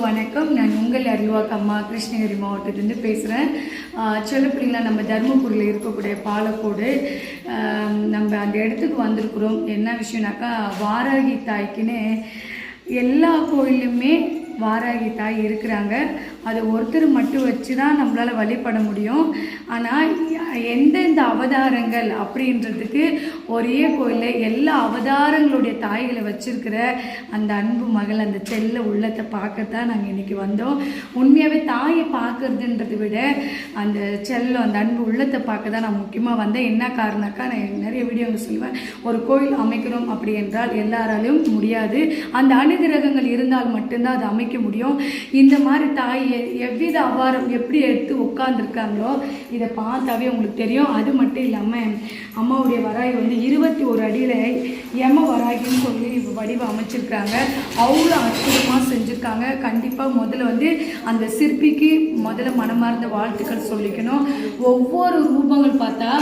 வணக்கம். நான் உங்கள் அறிவாக்கு கிருஷ்ணகிரி மாவட்டத்திலேருந்து பேசுகிறேன் சில நம்ம தருமபுரியில் இருக்கக்கூடிய பாலக்கோடு நம்ம அந்த இடத்துக்கு வந்திருக்கிறோம். என்ன விஷயம்னாக்கா வாராகி தாய்க்குன்னு எல்லா கோயிலுமே வாராகி தாய் இருக்கிறாங்க. அது ஒருத்தர் மட்டும் வச்சு தான் நம்மளால் வழிபட முடியும். ஆனால் எந்தெந்த அவதாரங்கள் அப்படின்றதுக்கு ஒரே கோயிலில் எல்லா அவதாரங்களுடைய தாய்களை வச்சிருக்கிற அந்த அன்பு மகள் அந்த செல்ல உள்ளத்தை பார்க்கத்தான் நாங்கள் இன்றைக்கி வந்தோம். உண்மையாகவே தாயை பார்க்குறதுன்றதை விட அந்த செல்லம் அந்த அன்பு உள்ளத்தை பார்க்க தான் நான் முக்கியமாக வந்தேன். என்ன காரணக்கா நான் நிறைய வீடியோங்க சொல்லுவேன். ஒரு கோயில் அமைக்கணும் அப்படி என்றால் எல்லாராலையும் முடியாது. அந்த அனுகிரகங்கள் இருந்தால் மட்டும்தான் அதை அமைக்க முடியும். இந்த மாதிரி தாயை எவ்வித அபாரம் எப்படி எடுத்து உட்காந்துருக்காங்களோ இதை பார்த்தாவே உங்களுக்கு தெரியும். அது மட்டும் இல்லாமல் அம்மாவுடைய வராய் வந்து இருபத்தி ஒரு அடியில் எம வராகின்னு சொல்லி வடிவம் அமைச்சிருக்காங்க அவ்வளோ அற்புதமாக செஞ்சுருக்காங்க. கண்டிப்பாக முதல்ல வந்து அந்த சிற்பிக்கு முதல்ல மனமார்ந்த வாழ்த்துக்கள் சொல்லிக்கணும். ஒவ்வொரு ரூபங்கள் பார்த்தா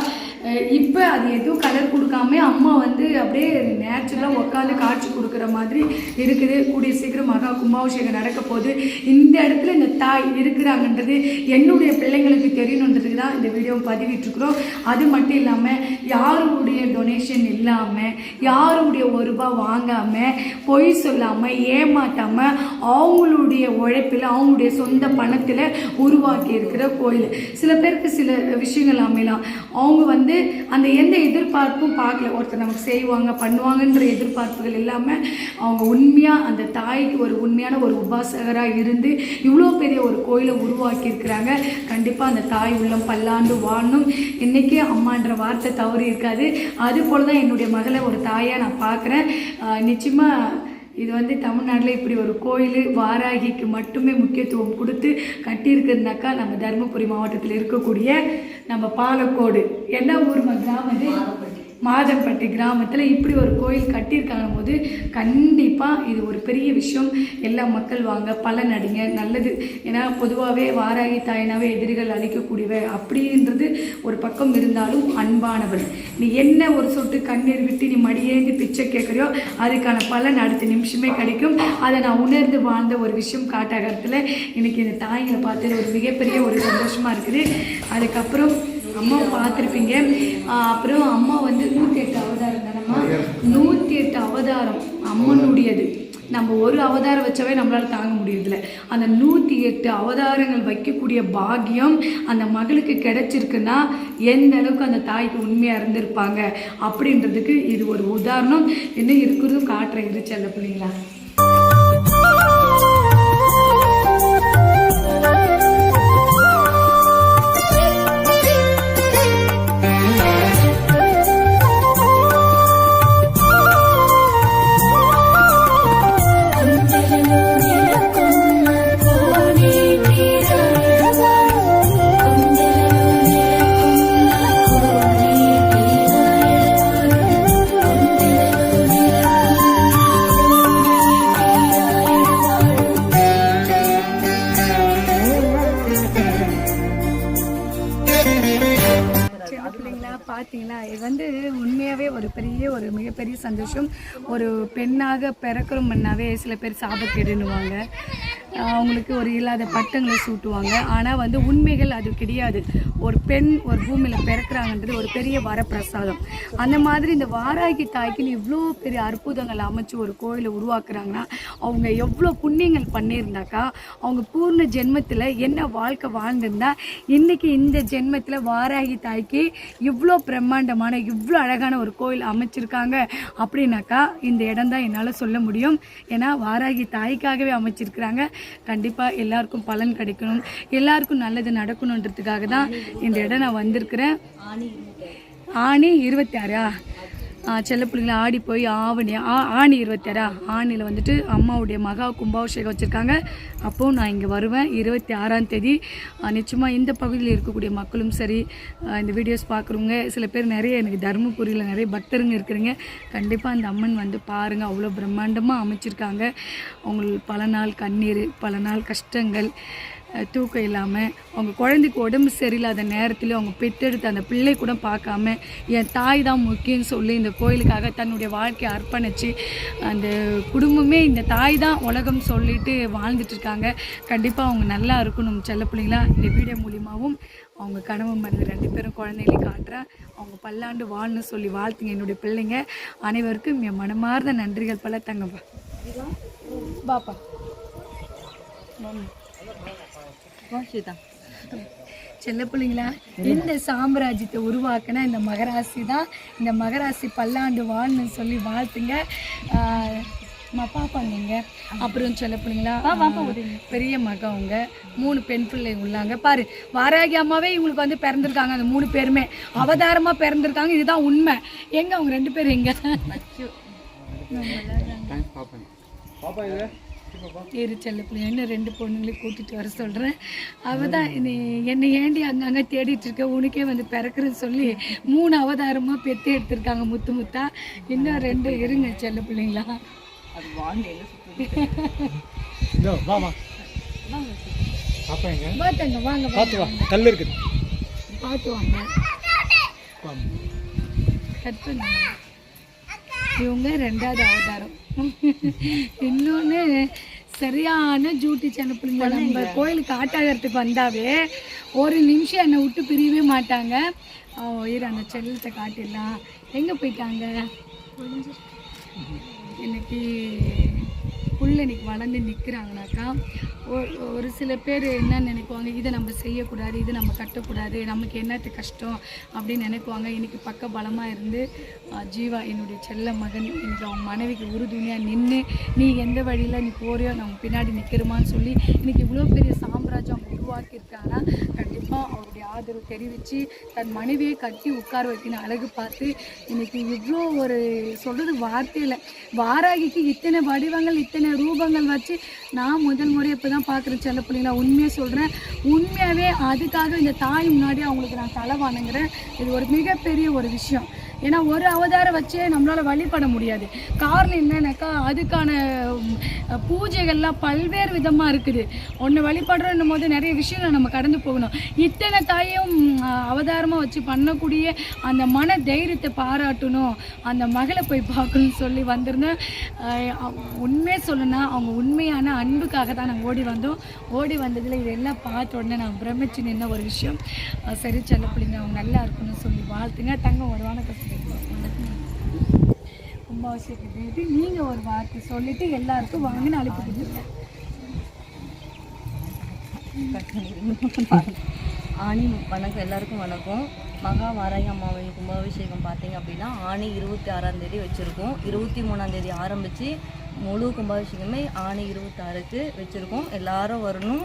இப்போ அது எதுவும் கலர் கொடுக்காம அம்மா வந்து அப்படியே நேச்சுரலாக உட்காந்து காட்சி கொடுக்குற மாதிரி இருக்குது. கூடிய சீக்கிரம் மகா கும்பாபிஷேகம் நடக்க போகுது. இந்த இடத்துல இந்த தாய் இருக்கிறாங்கன்றது என்னுடைய பிள்ளைங்களுக்கு தெரியணுன்றதுக்கு தான் இந்த வீடியோ பதிவிட்டுருக்குறோம் அது மட்டும் இல்லாமல் யாருடைய டொனேஷன் இல்லாமல் யாருடைய ஒரு ரூபாய் வாங்காமல் பொய் சொல்லாமல் ஏமாற்றாமல் அவங்களுடைய உழைப்பில் அவங்களுடைய சொந்த பணத்தில் உருவாக்கி இருக்கிற கோயில். சில பேருக்கு சில விஷயங்கள் அமையலாம். அவங்க வந்து அந்த எந்த எதிர்பார்ப்பும் பார்க்கல. ஒருத்தர் நமக்கு செய்வாங்க பண்ணுவாங்கன்ற எதிர்பார்ப்புகள் இல்லாமல் அவங்க உண்மையாக அந்த தாய்க்கு ஒரு உண்மையான ஒரு உபாசகராக இருந்து இவ்வளோ பெரிய ஒரு கோயிலை உருவாக்கியிருக்கிறாங்க. கண்டிப்பாக அந்த தாய் உள்ளம் பல்லாண்டு வாழணும் இன்றைக்கி அம்மான்ற வார்த்தை தவறு இருக்காது அது போல தான் என்னுடைய மகளை ஒரு தாயாக நான் பார்க்குறேன். நிச்சயமாக இது வந்து தமிழ்நாட்டில் இப்படி ஒரு கோயில் வாராகிக்கு மட்டுமே முக்கியத்துவம் கொடுத்து கட்டியிருக்குதுனாக்கா நம்ம தருமபுரி மாவட்டத்தில் இருக்கக்கூடிய நம்ம பாலக்கோடு. என்ன ஊர் கிராமம் இது மாதம்பட்டி கிராமத்தில் இப்படி ஒரு கோயில் கட்டியிருக்காங்க போது கண்டிப்பாக இது ஒரு பெரிய விஷயம். எல்லா மக்கள் வாங்க பலன் அடிங்க நல்லது. ஏன்னா பொதுவாகவே வாராகி தாயினாவே எதிரிகள் அழிக்கக்கூடியவ. அப்படின்றது ஒரு பக்கம் இருந்தாலும் அன்பானவள் நீ என்ன ஒரு சொட்டு கண்ணீர் விட்டு நீ மடியேந்து பிச்சை கேட்குறியோ அதுக்கான பலன் அடுத்த நிமிஷமே கிடைக்கும். அதை நான் உணர்ந்து வாழ்ந்த ஒரு விஷயம் காட்டாகத்தில் இன்னைக்கு இந்த தாயினை பார்த்தது ஒரு மிகப்பெரிய ஒரு சந்தோஷமாக இருக்குது. அதுக்கப்புறம் அம்மாவை பார்த்துருப்பீங்க. அப்புறம் அம்மா வந்து நூற்றி எட்டு அவதாரம் தானம்மா நூற்றி எட்டு அவதாரம் அம்மனுடையது. நம்ம ஒரு அவதாரம் வச்சாவே நம்மளால் தாங்க முடியறதில்ல. அந்த நூற்றி எட்டு அவதாரங்கள் வைக்கக்கூடிய பாக்கியம் அந்த மகளுக்கு கிடைச்சிருக்குன்னா எந்த அளவுக்கு அந்த தாய்க்கு உண்மையாக இருந்திருப்பாங்க அப்படின்றதுக்கு இது ஒரு உதாரணம். என்ன இருக்கிறதும் காட்டுற இருச்சல்ல பிள்ளைங்களா? பெண்ணாக பண்ணாவே சில பேர் சாபக்கேடுன்னுவாங்க. அவங்களுக்கு ஒரு இல்லாத பட்டங்களை சூட்டுவாங்க. ஆனால் வந்து உண்மைகள் அது கிடையாது. ஒரு பெண் ஒரு பூமியில் பிறக்கிறாங்கன்றது ஒரு பெரிய வரப்பிரசாதம். அந்த மாதிரி இந்த வாராகி தாய்க்குன்னு இவ்வளோ பெரிய அற்புதங்கள் அமைச்சு ஒரு கோயிலை உருவாக்குறாங்கன்னா அவங்க எவ்வளோ புண்ணியங்கள் பண்ணியிருந்தாக்கா அவங்க பூர்ண ஜென்மத்தில் என்ன வாழ்க்கை வாழ்ந்திருந்தா இன்றைக்கி இந்த ஜென்மத்தில் வாராகி தாய்க்கு இவ்வளோ பிரம்மாண்டமான இவ்வளோ அழகான ஒரு கோயில் அமைச்சிருக்காங்க அப்படின்னாக்கா இந்த இடம் தான் என்னால் சொல்ல முடியும். ஏன்னா வாராகி தாய்க்காகவே அமைச்சிருக்கிறாங்க. கண்டிப்பாக எல்லாருக்கும் பலன் கிடைக்கணும். எல்லாருக்கும் நல்லது நடக்கணுன்றதுக்காக தான் இந்த இடம் நான் வந்திருக்கிறேன். ஆணி இருபத்தி ஆறா? செல்ல பிள்ளைங்களை ஆடி போய் ஆவணி ஆ ஆணி இருபத்தாறா ஆணியில் வந்துட்டு அம்மாவுடைய மகா கும்பாபிஷேகம் வச்சுருக்காங்க. அப்போது நான் இங்கே வருவேன் இருபத்தி ஆறாம் தேதி. நிச்சயமாக இந்த பகுதியில் இருக்கக்கூடிய மக்களும் சரி இந்த வீடியோஸ் பார்க்குறவங்க சில பேர் நிறைய எனக்கு தருமபுரியில் நிறைய பக்தருங்க இருக்கிறீங்க. கண்டிப்பாக அந்த அம்மன் வந்து பாருங்கள் அவ்வளோ பிரம்மாண்டமாக அமைச்சிருக்காங்க. அவங்களுக்கு பல நாள் கண்ணீர் பல நாள் கஷ்டங்கள் தூக்கம் இல்லாமல் அவங்க குழந்தைக்கு உடம்பு சரியில்லாத நேரத்தில் அவங்க பெற்றெடுத்த அந்த பிள்ளை கூட பார்க்காம என் தாய் தான் முக்கியம்னு சொல்லி இந்த கோயிலுக்காக தன்னுடைய வாழ்க்கையை அர்ப்பணித்து அந்த குடும்பமே இந்த தாய் தான் உலகம் சொல்லிட்டு வாழ்ந்துட்டு இருக்காங்க. கண்டிப்பாக அவங்க நல்லா இருக்கணும் செல்ல பிள்ளைங்களா இந்த வீடியோ மூலியமாகவும் அவங்க கணவன் மருந்து ரெண்டு பேரும் குழந்தைகளையும் காட்டுறேன் அவங்க பல்லாண்டு வாழணும்னு சொல்லி வாழ்த்துங்க என்னுடைய பிள்ளைங்க. அனைவருக்கும் என் மனமார்ந்த நன்றிகள் பல தங்கப்பா பாப்பா. செல்ல பிள்ளைங்களா இந்த சாம்ராஜ்யத்தை உருவாக்கின இந்த மகராசி தான். இந்த மகராசி பல்லாண்டு வாழ்னு சொல்லி வாழ்த்துங்க. ஆஹ் ம- பாப்பாங்க இங்க. அப்புறம் செல்ல பிள்ளைங்களா பெரிய மக அவங்க. மூணு பெண் பிள்ளை உள்ளாங்க. பாரு வாராகி அம்மாவே இவங்களுக்கு வந்து பிறந்திருக்காங்க அந்த மூணு பேருமே. அவதாரமா பிறந்திருக்காங்க இதுதான் உண்மை. எங்க அவங்க ரெண்டு பேரும் எங்க? இரு செல்ல பிள்ளை இன்னும் ரெண்டு பொண்ணுங்களையும் கூட்டிட்டு வர சொல்கிறேன் அவள் தான் நீ என்னை ஏண்டி அங்கங்கே தேடிட்டு இருக்க? உனக்கே வந்து பிறக்குறேன்னு சொல்லி மூணு அவதாரமாக பெத்து எடுத்திருக்காங்க முத்து முத்தா. இன்னும் ரெண்டு இருங்க செல்ல பிள்ளைங்களா. இதோ வா வா. பாப்பா எங்க? பார்த்துங்க வாங்க பார்த்து வா. கல் இருக்குது. பார்த்து வாங்க. வா. கட் பண்ணுங்க. இவங்க ரெண்டாவது அவதாரம். இன்னொன்று சரியான ஜூட்டி சின்ன பிள்ளைங்க நம்ம கோயிலுக்கு ஆட்டாகிறதுக்கு வந்தாவே ஒரு நிமிஷம் என்னை விட்டு பிரியவே மாட்டாங்க. இரு அந்த செல்லத்தை காட்டிடலாம். எங்கே போயிட்டாங்க? இன்னைக்கு புல் இன்னைக்கு வளர்ந்து நிற்கிறாங்கனாக்கா ஒரு சில பேர் என்ன நினைப்பாங்க இதை நம்ம செய்யக்கூடாது இதை நம்ம கட்டக்கூடாது நமக்கு என்னத்து கஷ்டம் அப்படின்னு நினைப்பாங்க. இன்றைக்கி பக்க பலமாக இருந்து ஜீவா என்னுடைய செல்ல மகன் இன்றைக்கி அவன் மனைவிக்கு உறுதுணையாக நின்று நீ எந்த வழியில் நீ போறியோ நம்ம பின்னாடி நிற்கிறோமான்னு சொல்லி இன்றைக்கி இவ்வளோ பெரிய சாம்ராஜ்யம் உருவாக்கியிருக்காங்கன்னா கண்டிப்பாக அவருடைய ஆதரவு தெரிவித்து தன் மனைவியை கட்டி உட்கார வைக்கணும் அழகு பார்த்து இன்னைக்கு இவ்வளோ ஒரு சொல்கிறது வார்த்தையில் வாராகிக்கு இத்தனை வடிவங்கள் இத்தனை ரூபங்கள் வச்சு நான் முதல் முறை இப்போ தான் பார்க்குறேன் செல்ல பிள்ளைங்களா உண்மையாக சொல்கிறேன் உண்மையாகவே அதுக்காக இந்த தாய் முன்னாடி அவங்களுக்கு நான் தலை வணங்குறேன் இது ஒரு மிகப்பெரிய ஒரு விஷயம். ஏன்னா ஒரு அவதாரம் வச்சே நம்மளால் வழிபட முடியாது. காரணம் என்னன்னாக்கா அதுக்கான பூஜைகள்லாம் பல்வேறு விதமாக இருக்குது. ஒன்று வழிபடுறோன்னும் போது நிறைய விஷயங்களை நம்ம கடந்து போகணும். இத்தனை தாயும் அவதாரமாக வச்சு பண்ணக்கூடிய அந்த மன தைரியத்தை பாராட்டணும். அந்த மகளை போய் பார்க்கணும்னு சொல்லி வந்திருந்தேன். உண்மையே சொல்லணும்னா அவங்க உண்மையான அன்புக்காக தான் நாங்கள் ஓடி வந்தோம். ஓடி வந்ததில் இதெல்லாம் பார்த்த உடனே நான் பிரமிச்சு நின்ன ஒரு விஷயம். சரி செல்ல பிள்ளைங்க அவங்க நல்லா இருக்கணும்னு சொல்லி வாழ்த்துங்க. தங்க ஒரு வணக்கம் கும்பாபிஷேகம் போயிட்டு நீங்கள் ஒரு வார்த்தை சொல்லிட்டு எல்லாருக்கும் வாங்கின்னு அழைப்பு ஆணி வணக்கம் எல்லாருக்கும் வணக்கம். மகா அம்மாவின் கும்பாபிஷேகம் பார்த்தீங்க அப்படின்னா ஆணி இருபத்தி ஆறாம் தேதி வச்சுருக்கோம். இருபத்தி மூணாம் தேதி ஆரம்பித்து முழு கும்பாபிஷேகமே ஆணி இருபத்தாறுக்கு வச்சுருக்கோம். எல்லாரும் வரணும்.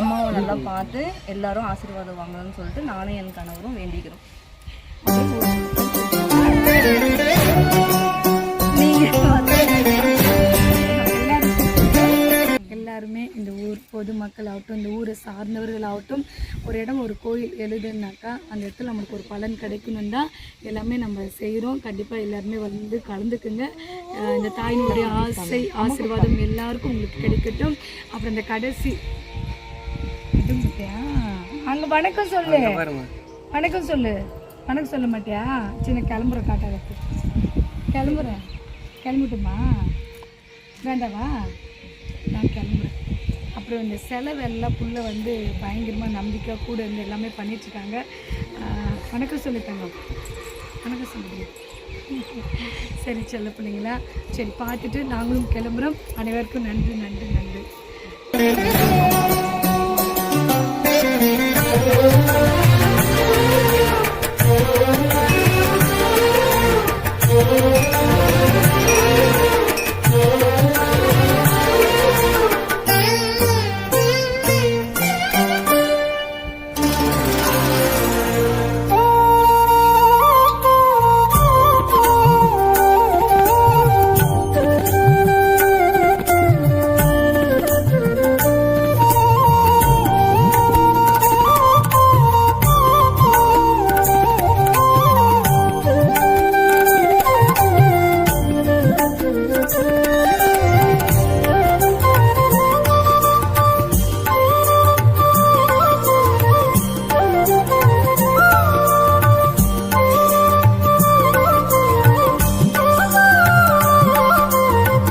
அம்மாவை நல்லா பார்த்து எல்லாரும் ஆசீர்வாதம் வாங்கணும்னு சொல்லிட்டு நானும் என் கணவரும் வேண்டிக்கிறோம். எல்லாருமே இந்த ஊர் பொதுமக்கள் ஆகட்டும் இந்த ஊரை சார்ந்தவர்கள் ஆகட்டும் ஒரு இடம் ஒரு கோயில் எழுதுனாக்கா அந்த இடத்துல நம்மளுக்கு ஒரு பலன் கிடைக்கணும் தான் எல்லாமே நம்ம செய்கிறோம் கண்டிப்பாக எல்லாருமே வந்து கலந்துக்குங்க. இந்த தாயினுடைய ஆசை ஆசீர்வாதம் எல்லாருக்கும் உங்களுக்கு கிடைக்கட்டும். அப்புறம் இந்த கடைசி? அங்க வணக்கம் சொல்லு. வணக்கம் சொல்லு. வணக்கம் சொல்ல மாட்டியா? சின்ன கிளம்புற காட்டாத கிளம்புறேன் கிளம்பிட்டுமா? வேண்டாவா? நான் கிளம்புறேன். அப்புறம் இந்த செலவெல்லாம் புள்ள வந்து பயங்கரமாக நம்பிக்கை கூட இருந்து எல்லாமே பண்ணிட்டுருக்காங்க. வணக்கம் சொல்லிட்டாங்க வணக்கம் சொல்லுங்க சரி செல்ல பிள்ளைங்களா சரி பார்த்துட்டு நாங்களும் கிளம்புறோம். அனைவருக்கும் நன்றி நன்றி நன்றி.